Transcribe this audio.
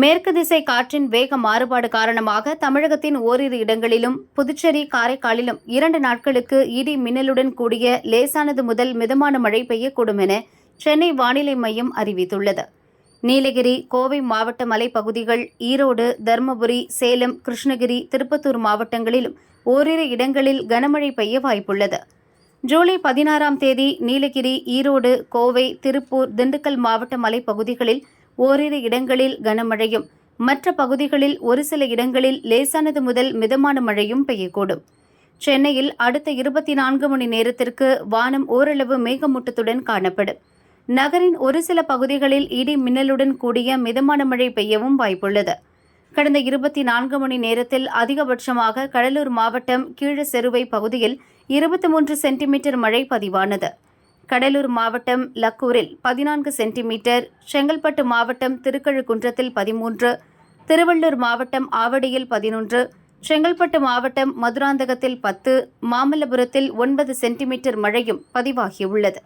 மேற்கு திசை காற்றின் வேக மாறுபாடு காரணமாக தமிழகத்தின் ஓரிரு இடங்களிலும் புதுச்சேரி காரைக்காலிலும் இரண்டு நாட்களுக்கு இடி மின்னலுடன் கூடிய லேசானது முதல் மிதமான மழை பெய்யக்கூடும் என சென்னை வானிலை மையம் அறிவித்துள்ளது. நீலகிரி கோவை மாவட்ட மலைப்பகுதிகள் ஈரோடு தருமபுரி சேலம் கிருஷ்ணகிரி திருப்பத்தூர் மாவட்டங்களிலும் ஓரிரு இடங்களில் கனமழை பெய்ய வாய்ப்புள்ளது. ஜூலை பதினாறாம் தேதி நீலகிரி ஈரோடு கோவை திருப்பூர் திண்டுக்கல் மாவட்ட மலைப்பகுதிகளில் ஓரிரு இடங்களில் கனமழையும் மற்ற பகுதிகளில் ஒரு சில இடங்களில் லேசானது முதல் மிதமான மழையும் பெய்யக்கூடும். சென்னையில் அடுத்த இருபத்தி நான்கு மணி நேரத்திற்கு வானம் ஓரளவு மேகமூட்டத்துடன் காணப்படும். நகரின் ஒரு சில பகுதிகளில் இடி மின்னலுடன் கூடிய மிதமான மழை பெய்யவும் வாய்ப்புள்ளது. கடந்த இருபத்தி நான்கு மணி நேரத்தில் அதிகபட்சமாக கடலூர் மாவட்டம் கீழசெருவை பகுதியில் இருபத்தி மூன்று சென்டிமீட்டர் மழை பதிவானது. கடலூர் மாவட்டம் லக்கூரில் பதினான்கு சென்டிமீட்டர் செங்கல்பட்டு மாவட்டம் திருக்கழுக்குன்றத்தில் பதிமூன்று திருவள்ளூர் மாவட்டம் ஆவடியில் பதினொன்று செங்கல்பட்டு மாவட்டம் மதுராந்தகத்தில் பத்து மாமல்லபுரத்தில் ஒன்பது சென்டிமீட்டர் மழையும் பதிவாகியுள்ளது.